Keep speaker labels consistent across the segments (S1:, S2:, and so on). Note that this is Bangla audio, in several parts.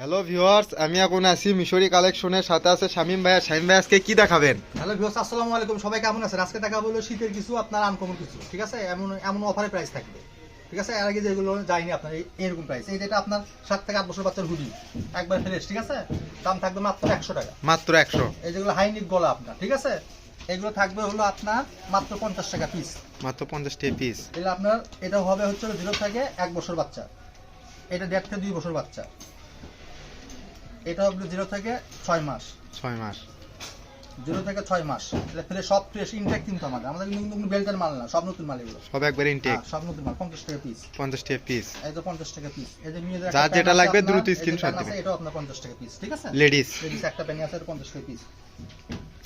S1: হ্যালো ভিউয়ার্স আমি এখন আছি মিশরি কালেকশনের সাথে আছে শামিম ভাইয়া। শামিম ভাই আজকে কি দেখাবেন?
S2: হ্যালো ভিউয়ার্স আসসালামু আলাইকুম। সবাই কেমন আছেন? আজকে দেখা বলো শীতের কিছু আপনার আনকমন কিছু ঠিক আছে? এমন এমন অফারে প্রাইস থাকবে ঠিক আছে? এর আগে যেগুলো যায়নি আপনার এরকম প্রাইস এই যেটা আপনার সাত থেকে আট বছর বাচ্চার হুডি একবার ফ্রেশ ঠিক আছে? দাম থাকবে মাত্র একশো টাকা।
S1: মাত্র একশো।
S2: এই যেগুলো হাইনিক গলা আপনার ঠিক আছে? এগুলো থাকবে হলো আপনার মাত্র পঞ্চাশ টাকা পিস
S1: মাত্র পঞ্চাশ টাকা পিস
S2: এগুলো আপনার এটা হবে হচ্ছে জিরো থেকে এক বছর বাচ্চা। এটা দেড় থেকে দুই বছর বাচ্চা। এটা হবে জিরো থেকে ছয় মাস।
S1: ছয় মাস।
S2: জিরো থেকে ছয় মাস। এটা ফ্রেশ সব ফ্রেশ ইনটেক কিন্তু আমাদের। আমাদের কিন্তু কোনো বেল্টের মাল না সব নতুন মাল এগুলো।
S1: সব একবার ইনটেক
S2: হ্যাঁ, সব নতুন মাল পঞ্চাশ টাকা পিস
S1: পঞ্চাশ টাকা পিস
S2: এই তো পঞ্চাশ টাকা পিস এই যে মেয়েদের একটা
S1: যেটা লাগবে দ্রুত
S2: যে আছে,
S1: দিবেন।
S2: এটাও আপনার পঞ্চাশ টাকা পিস ঠিক আছে?
S1: লেডিস
S2: লেডিস একটা প্যান্ট আছে এটা পঞ্চাশ টাকা পিস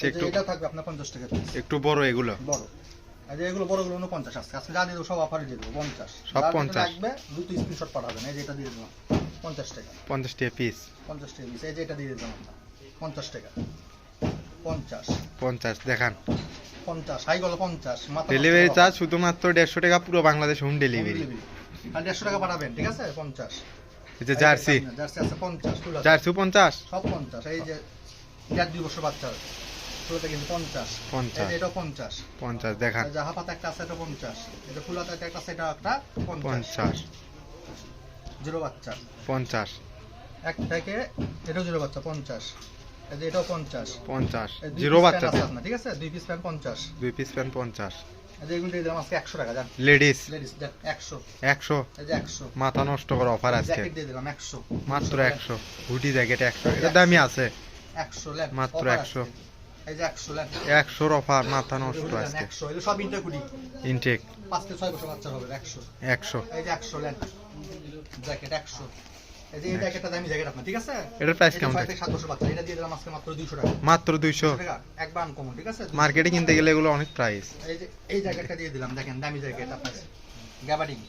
S1: একটু
S2: এটা থাকবে আপনার পঞ্চাশ টাকা পিস
S1: একটু বড় এগুলো।
S2: বড়। এই যে এগুলো বড়গুলো হলো পঞ্চাশ। আজকে আজকে যা দিয়ে সব অফারে দিয়ে দেবো পঞ্চাশ।
S1: সব 50
S2: লাগবে দুটো স্ক্রিনশট পাঠাবেন। এই যে এটা দিয়ে দিলাম। পঞ্চাশ টাকা।
S1: পঞ্চাশ টাকা পিস
S2: পঞ্চাশ টাকা পিস এই যে এটা দিয়ে দিলাম আপনার পঞ্চাশ টাকা। পঞ্চাশ।
S1: পঞ্চাশ দেখান।
S2: পঞ্চাশ হাই গেল পঞ্চাশ
S1: ডেলিভারি চার্জ শুধুমাত্র দেড়শো টাকা পুরো বাংলাদেশ হোম ডেলিভারি
S2: আর দেড়শো টাকা পাঠাবেন ঠিক আছে? পঞ্চাশ।
S1: এই যে জার্সি।
S2: জার্সি আছে পঞ্চাশ
S1: জার্সি পঞ্চাশ?
S2: সব পঞ্চাশ। এই যে দেড় দুই বছর বাচ্চা ফুলতে কিন্তু পঞ্চাশ।
S1: পঞ্চাশ।
S2: এটা পঞ্চাশ।
S1: পঞ্চাশ দেখান।
S2: এই যে হাফাতে একটা আছে এটা পঞ্চাশ। এটা ফুল হাতে একটা আছে এটা একটা পঞ্চাশ। জিরো বাচ্চা।
S1: পঞ্চাশ।
S2: এক থেকে এটাও জিরো বাচ্চা পঞ্চাশ। এই যে এটাও পঞ্চাশ।
S1: পঞ্চাশ। জিরো বাচ্চা
S2: ঠিক আছে? দুই পিস প্যান্ট পঞ্চাশ।
S1: দুই পিস প্যান্ট পঞ্চাশ। লেডিস।
S2: লেডিস একশো।
S1: মাথা নষ্ট করা অফার আজকে। মাত্র একশো। হুডি জ্যাকেট একশো। এটা দামি আছে।
S2: একশো
S1: মাত্র
S2: offer
S1: 100
S2: আছে। এই যে একশো
S1: একশোর অফার মাথা নষ্ট আজকে।
S2: একশো। সব
S1: ইনটেক
S2: পাঁচ থেকে ছয় বছর বাচ্চা হবে একশো।
S1: একশো।
S2: এই যে একশো লেন জ্যাকেট একশো। এই যে জ্যাকেটটা দামি জ্যাকেট আপনার ঠিক আছে?
S1: এটার প্রাইস
S2: এই যে
S1: কেমন
S2: ছয়
S1: থাকে
S2: থেকে সাত বাচ্চা দিয়ে দিলাম মাত্র দুইশো টাকা।
S1: মাত্র দুইশো।
S2: টাকা একবার আনকমন ঠিক আছে?
S1: মার্কেটে কিনতে গেলে এগুলো অনেক প্রাইস
S2: এই যে এই জ্যাকেটটা দিয়ে দিলাম দেখেন দামি জ্যাকেট আপনার।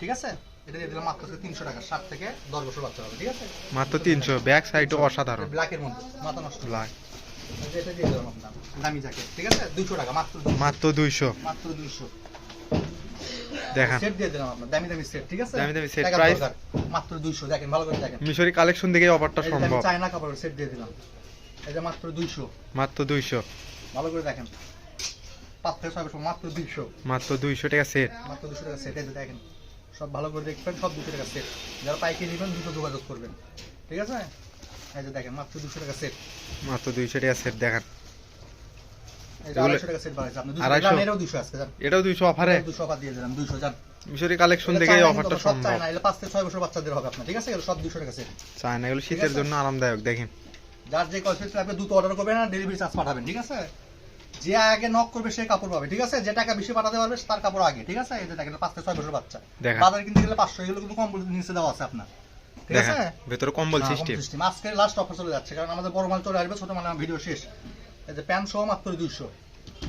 S2: ঠিক আছে? এটা দিয়ে দিলাম মাত্র তিনশো টাকা সাত থেকে দশ বছর বাচ্চা হবে ঠিক আছে?
S1: মাত্র তিনশো ব্যাক সাইডও অসাধারণ।
S2: ব্ল্যাকের মধ্যে মাথা নষ্ট।
S1: ব্ল্যাক
S2: এটা দামি জ্যাকেট ঠিক আছে? দুশো টাকা মাত্র
S1: মাত্র দুইশো।
S2: মাত্র দুইশো। সেট দিয়ে দিলাম আপনার দামি দামি সেট ঠিক আছে?
S1: দামি দামি set,
S2: টাকার মাত্র দুইশো দেখেন ভালো করে দেখেন।
S1: মিশরি কালেকশন থেকে অফারটা সম্ভব।
S2: চায়না কাপড়ের সেট দিয়ে দিলাম। যে মাত্র দুইশো।
S1: মাত্র দুইশো।
S2: ভালো করে দেখেন। পাঁচ থেকে ছয় মাত্র দুইশো।
S1: মাত্র দুইশো টাকা সেট
S2: মাত্র দুশো টাকা সেট দেখেন। সব ভালো করে দেখবেন সব দুশো টাকা সেট যারা পাইকারি নেবেন দুটো যোগাযোগ করবেন। ঠিক আছে? এই যে দেখেন মাত্র দুশো টাকা সেট
S1: মাত্র দুইশো টাকা সেট দেখান।
S2: এই যে
S1: এগুলো-
S2: আড়াইশো টাকা সেট বাড়াইছে আপনি। দুশো
S1: আড়াইশো?
S2: টাকা এটাও দুশো আজকে যান
S1: এটাও দুইশো অফারে?
S2: দুশো অফার দিয়ে দিলাম দুশো যান
S1: মিশরি কালেকশন থেকে এই অফারটা সম্ভব।
S2: চায়না এগুলো পাঁচ থেকে ছয় বছর বাচ্চাদের হবে আপনার ঠিক আছে? এগুলো সব দুশো টাকা সেট
S1: চায় এগুলো শীতের জন্য আরামদায়ক দেখেন।
S2: যার যে কনসেপ্ট লাগবে দ্রুত অর্ডার করবেন আর ডেলিভারি চার্জ পাঠাবেন ঠিক আছে? যে আগে নক করবে সে কাপড় পাবে ঠিক আছে? যে টাকা বেশি পাঠাতে পারবে তার কাপড় আগে ঠিক আছে? এই যে দেখেন থেকে ছয় বছর বাচ্চা। বাজারে কিনতে গেলে পাঁচশো এগুলো কিন্তু কম নিচে দেওয়া আছে আপনার। ঠিক আছে?
S1: ভেতরে কম্বল
S2: হ্যাঁ,
S1: সিস্টেম
S2: আজকে লাস্ট অফার চলে যাচ্ছে কারণ আমাদের বড় মাল চলে আসবে ছোট মাল ভিডিও শেষ। এই যে প্যান্ট সহ মাত্র দুইশো।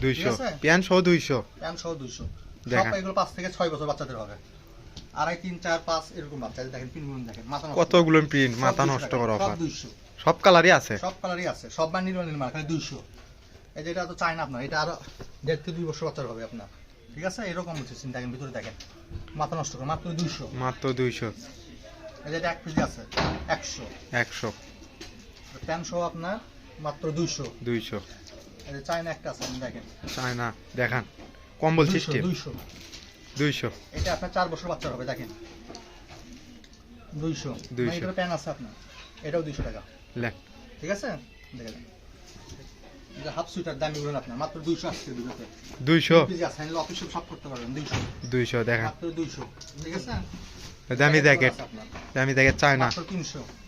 S1: দুইশো।
S2: আছে?
S1: প্যান্ট সহ দুইশো।
S2: প্যান্ট সহ দুইশো। সব এগুলো পাঁচ থেকে ছয় বছর বাচ্চাদের হবে। আড়াই তিন চার পাঁচ এরকম বাচ্চা। দেখেন পিনগুলো দেখেন মাথা।
S1: কতগুলো প্রিন্ট মাথা নষ্ট করা অফার সব কালারই আছে।
S2: সব কালারই আছে সব বা নির্মাণ নির্মাণ খালি দুইশো। এই যে এটা তো চাই না আপনার এটা আরও দেড় থেকে দুই বছর বাচ্চার হবে আপনার। ঠিক আছে? এরকম সিস্টেম দেখেন ভিতরে দেখেন। মাথা নষ্ট করে মাত্র দুইশো।
S1: মাত্র দুইশো।
S2: এই যে এটা এক কেজি আছে একশো।
S1: একশো।
S2: প্যান্ট আপনার মাত্র দুইশো।
S1: দুইশো।
S2: চায়না একটা আছে দেখেন।
S1: চায় দেখান। কম্বল সিস্টেম
S2: দুইশো।
S1: দুইশো।
S2: এটা আপনার চার বছর বাচ্চার হবে দেখেন। দুইশো।
S1: 200
S2: প্যান আছে আপনার। এটাও দুইশো টাকা।
S1: লেন।
S2: ঠিক আছে? দেখেন। হাফ সুইটার দামি বলুন আপনার মাত্র দুইশো আসছে দুটোতে
S1: দুইশো।
S2: অফিসে সব করতে পারবেন দুইশো।
S1: দুইশো দেখান।
S2: মাত্র দুইশো। ঠিক আছে?
S1: দামি জ্যাকেট দামি জ্যাকেট চায় না।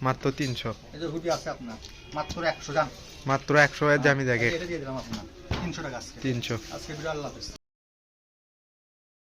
S2: মাত্র তিনশো।
S1: মাত্র
S2: একশো
S1: দামি জ্যাকেট
S2: তিনশো